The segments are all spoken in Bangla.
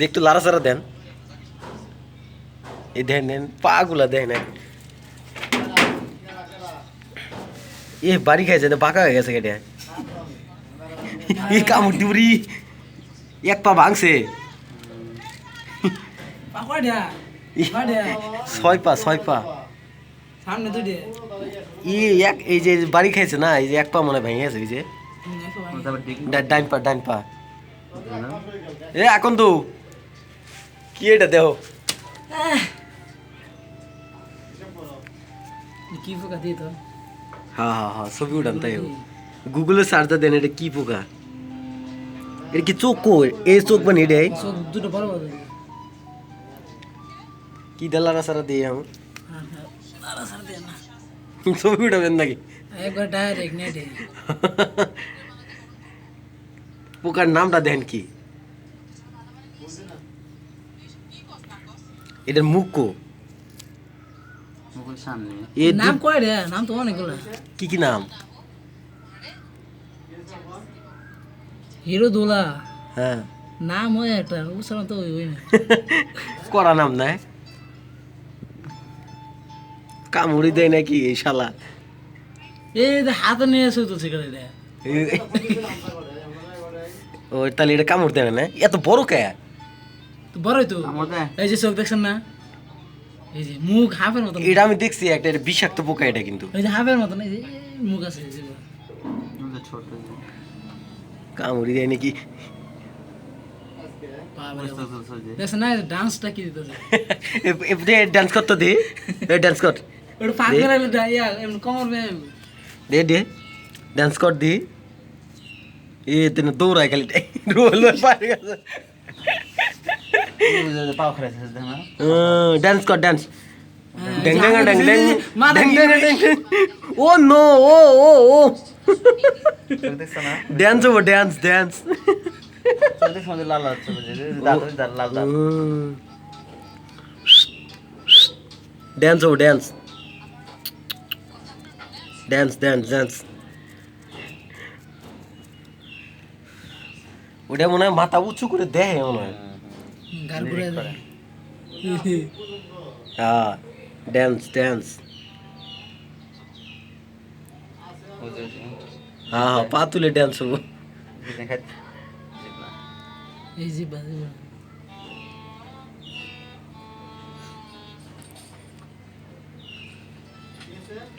দেখতে লাড়াচাড়া দেন। এই দেন দেন পাগুলা দেন এ বাড়ি খাইছে না বাঁকা হয়ে গেছে কেটে। এই কামড় দিবরি এক পা ভাঙছে। ছয় পা ছয় পা। ই এক এই যে বাড়ি খাইছে না এই যে এক পা মনে ভেঙে গেছে এই যে। ডাইন পা ডাইন পা। এ এখন তো কি এটা দেহ কি পোকা দিয়ে তো হ্যাঁ হ্যাঁ হ্যাঁ ছবি উঠান তাই গুগলে সার্চটা দেন এটা কি পোকা এটা কি চোখ কো এই চোখ বানি এটাই চোখ দুটো বড় বড় কি দেলারা সারা দিয়ে আমি হ্যাঁ হ্যাঁ তারা সার দেয় না ছবি উঠাবেন নাকি একবার ডাইরেক্ট নেটে পোকার নামটা দেন কি এটার মুখ নাম কয় রে? নাম তো অনেকগুলো। কি কি নাম? হিরো দোলা হ্যাঁ। নাম হয় একটা উচ্চারণ তো ওই করা নাম না কামড়ি দেয় নাকি এই শালা? এই যে হাতে নিয়ে এসে তো ও তাহলে এটা কামড় দেবে না এত বড় কে? তো বড়ই তো এই যে চোখ দেখছেন না? এই যে মুখ হাফের মতন। এটা আমি দেখছি একটা এটা বিষাক্ত পোকা এটা কিন্তু। এই যে হাফের মতন এই যে মুখ আছে এই যে। ছোট কামড়ি দেয় নাকি? দেখছেন না ডান্সটা কি দিতেছে? ডান্স করতো দে ডান্স কর ওটা করে কমর দে দে। ডান্স কর দি। এ তেন দৌড়ায় খালি। রোল পারে গেছে। ডান্স কর ডান্স ড্যাং ড্যাং ড্যাং dang dang dang dang oh no oh oh oh. Dance over dance dance dance over dance dance dance dance ওটা মনে হয় মাথা উঁচু করে দেয় মনে হয়। হ্যাঁ ড্যান্স ড্যান্স হ্যাঁ হ্যাঁ পা তুলে ড্যান্স হব। এই যে বাজে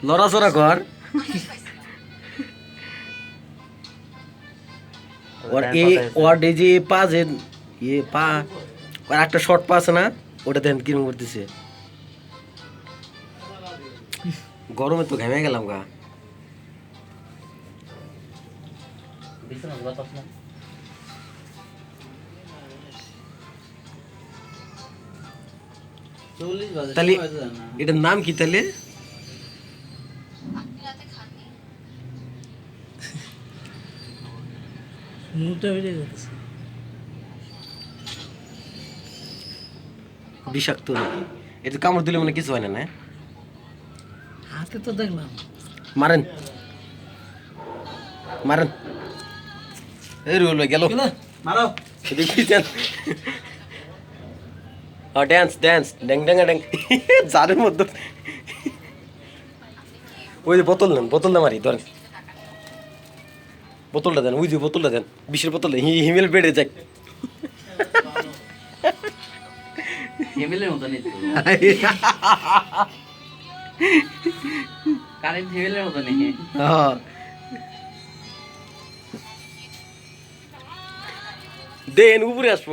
লড়াচড়া কর। ওর এই ওর এই যে পা যে ওর একটা শর্ট পা আছে না ওটা দেন কিরম করতেছে। গরমে তো ঘেমে গেলাম গা। তাহলে। এটার নাম কি তাহলে? মুখটা বেরিয়ে যাচ্ছে বিষাক্ত নাকি এটা কামড় দিলে মানে কিছু হয় না না? হাতে তো দেখলাম। মারেন। মারেন। এই রুল গেল। মারো। দেখি দেন। ড্যান্স ড্যান্স ড্যাং ড্যাং ড্যাং। জারের মধ্যে। ওই যে বোতল নেন বোতলটা মারি ধরেন। বোতলটা দেন ওই যে বোতলটা দেন বিষের বোতলটা হি- হিমেল বেড়ে যাক হেমেলের মতো নেই কারেন্ট হেমেলের মতো নেই। দেন উপরে আসব।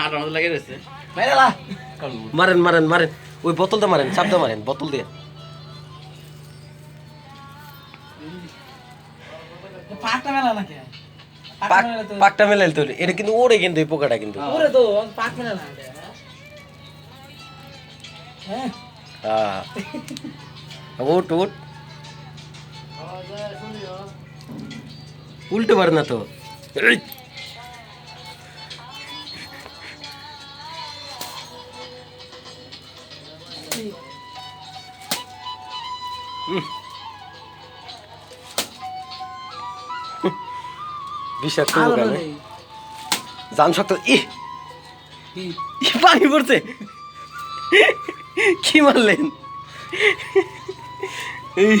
আর আমাদের লাগে রয়েছে। মারেন মারেন মারেন। ওই বোতলটা মারেন চাপটা মারেন বোতল দিয়ে। পাকটা মেলা নাকি? পাকটা মেলাইল তো এটা কিন্তু ওড়ে কিন্তু এই পোকাটা কিন্তু। ওরে তো পাক মেলা না হ্যাঁ। হ্যাঁ। ওট ওট উল্টে পারে না তো। হুম। বিষাক্ত দোকানে। জান শক্ত ই, পানি পড়ছে। কি মারলেন? এই